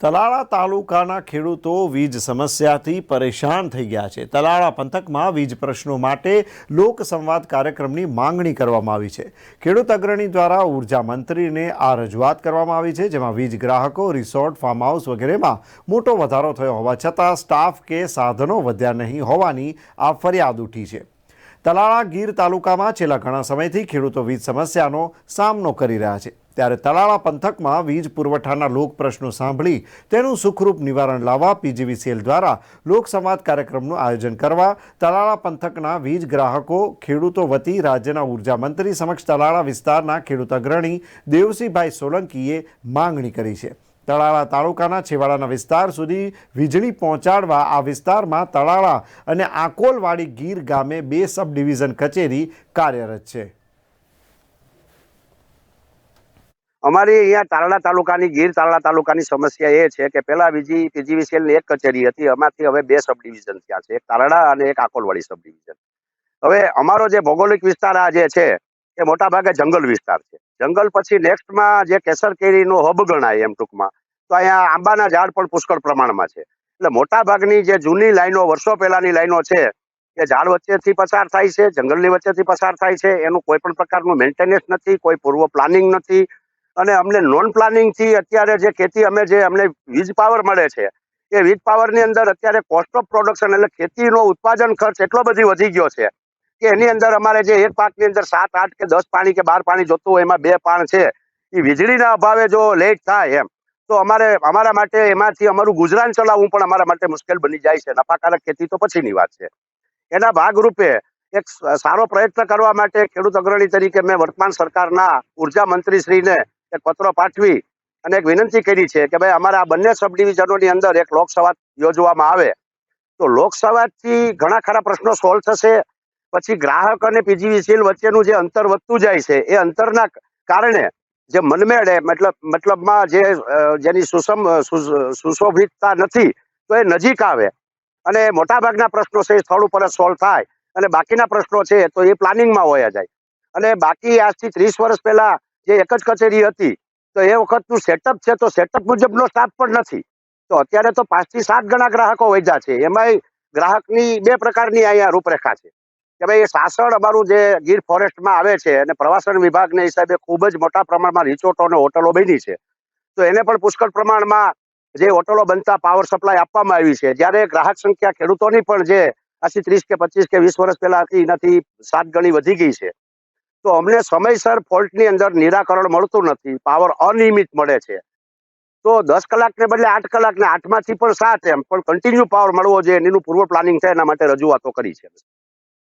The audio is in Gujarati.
તલાળા તાલુકાના ખેડૂતો વીજ સમસ્યાથી પરેશાન થઈ ગયા છે. તલાળા પંથકમાં વીજ પ્રશ્નો માટે લોક સંવાદ કાર્યક્રમની માંગણી કરવામાં આવી છે. ખેડૂત અગ્રણી દ્વારા ઊર્જા મંત્રીને આ રજૂઆત કરવામાં આવી છે, જેમાં વીજ ગ્રાહકો, રિસોર્ટ ફાર્મ હાઉસ વગેરેમાં મોટો વધારો થયો હોવા છતાં સ્ટાફ કે સાધનો વધ્યા નહીં હોવાની આ ફરિયાદ ઉઠી છે. તલાળા ગીર તાલુકામાં છેલ્લા ઘણા સમયથી ખેડૂતો વીજ સમસ્યાનો સામનો કરી રહ્યા છે. ત્યારે તલાળા પંથકમાં વીજ પુરવઠાના લોક પ્રશ્નો સાંભળી તેનું સુખરૂપ નિવારણ લાવવા પીજીવીસીએલ દ્વારા લોકસંવાદ કાર્યક્રમનું આયોજન કરવા તલાળા પંથકના વીજ ગ્રાહકો, ખેડૂતો વતી રાજ્યના ઊર્જા મંત્રી સમક્ષ તલાળા વિસ્તારના ખેડૂત અગ્રણી દેવસિંહભાઈ સોલંકીએ માંગણી કરી છે. તળાળા તાલુકાના છેવાડાના વિસ્તાર સુધી વીજળી પહોંચાડવા આ વિસ્તારમાં તળાળા અને આકોલવાડી ગીર ગામે બે સબ ડિવિઝન કચેરી કાર્યરત છે. અમારી અહીંયા તારડા તાલુકાની, ગીર તારડા તાલુકાની સમસ્યા એ છે કે પેલા બીજી પીજીવીસીએલની એક કચેરી હતી. એમાંથી હવે બે સબ ડિવિઝન થયા છે. એક તારડા અને એક આકોલવાડી સબ ડિવિઝન હવે અમારો જે ભૌગોલિક વિસ્તાર આ જે છે, એ મોટા ભાગે જંગલ વિસ્તાર છે. જંગલ પછી નેક્સ્ટમાં જે કેસર કેરીનો હબ ગણાય એમ ટૂંકમાં, તો અહીંયા આંબાના ઝાડ પણ પુષ્કળ પ્રમાણમાં છે. એટલે મોટા ભાગની જે જૂની લાઈનો, વર્ષો પહેલાની લાઈનો છે, એ ઝાડ વચ્ચેથી પસાર થાય છે, જંગલની વચ્ચેથી પસાર થાય છે. એનું કોઈ પણ પ્રકારનું મેન્ટેનન્સ નથી, કોઈ પૂર્વ પ્લાનિંગ નથી. અને અમને નોન પ્લાનિંગથી અત્યારે જે ખેતી અમે જે અમને વીજ પાવર મળે છે, એ વીજ પાવરની અંદર અત્યારે કોસ્ટ ઓફ પ્રોડક્શન એટલે ખેતીનો ઉત્પાદન ખર્ચ એટલો બધી વધી ગયો છે કે એની અંદર અમારે જે એક પાકની અંદર સાત, આઠ કે દસ પાણી કે બાર પાણી જોતું હોય એમાં બે પાણ છે, એ વીજળીના અભાવે જો લેટ થાય એમ, તો અમારે અમારા માટે એમાંથી અમારું ગુજરાન ચલાવવું પણ અમારા માટે મુશ્કેલ બની જાય છે, નફાકારક ખેતી તો પછીની વાત છે. એના ભાગરૂપે એક સારો પ્રયત્ન કરવા માટે ખેડૂત અગ્રણી તરીકે મેં વર્તમાન સરકારના ઊર્જા મંત્રીશ્રીને એક પત્ર પાઠવી અને એક વિનંતી કરી છે કે ભાઈ અમારા આ બંને સબ ડિવિઝનોની અંદર એક લોકસભા યોજવામાં આવે. તો લોકસભાથી ઘણા ખરા પ્રશ્નો સોલ્વ થશે. પછી ગ્રાહક અને પીજીવીસીએલ વચ્ચેનું જે અંતર વધતું જાય છે, એ અંતરના કારણે જે મનમેળ મતલબ, મતલબમાં જે જેની સુસમ સુશોભિતતા નથી, તો એ નજીક આવે. અને મોટાભાગના પ્રશ્નો છે એ સ્થળ ઉપર જ સોલ્વ થાય. અને બાકીના પ્રશ્નો છે તો એ પ્લાનિંગમાં હોયા જાય. અને બાકી આજથી ત્રીસ વર્ષ પહેલા જે એક જ કચેરી હતી, તો એ વખતનું સેટઅપ છે, તો સેટઅપ મુજબનો સ્ટાફ પણ નથી. તો અત્યારે તો પાંચથી સાત ગણા ગ્રાહકો વધ્યા છે. એમાંય ગ્રાહકની બે પ્રકારની અહીંયા રૂપરેખા છે. કે ભાઈ એ સાસણ અમારું જે ગીર ફોરેસ્ટમાં આવે છે અને પ્રવાસન વિભાગને હિસાબે ખૂબ જ મોટા પ્રમાણમાં રિસોર્ટો અને હોટલો બની છે. તો એને પણ પુષ્કળ પ્રમાણમાં જે હોટલો બનતા પાવર સપ્લાય આપવામાં આવી છે. જ્યારે ગ્રાહક સંખ્યા ખેડૂતોની પણ જે આશી ત્રીસ કે પચીસ કે વીસ વર્ષ પહેલા હતી એનાથી સાત ગણી વધી ગઈ છે. તો અમને સમયસર ફોલ્ટની અંદર નિરાકરણ મળતું નથી. પાવર અનિયમિત મળે છે. તો દસ કલાકને બદલે આઠ કલાક ને આઠમાંથી પણ સાત એમ. પણ કન્ટિન્યુ પાવર મળવો જોઈએ એનું પૂર્વ પ્લાનિંગ થાય એના માટે રજૂઆતો કરી છે.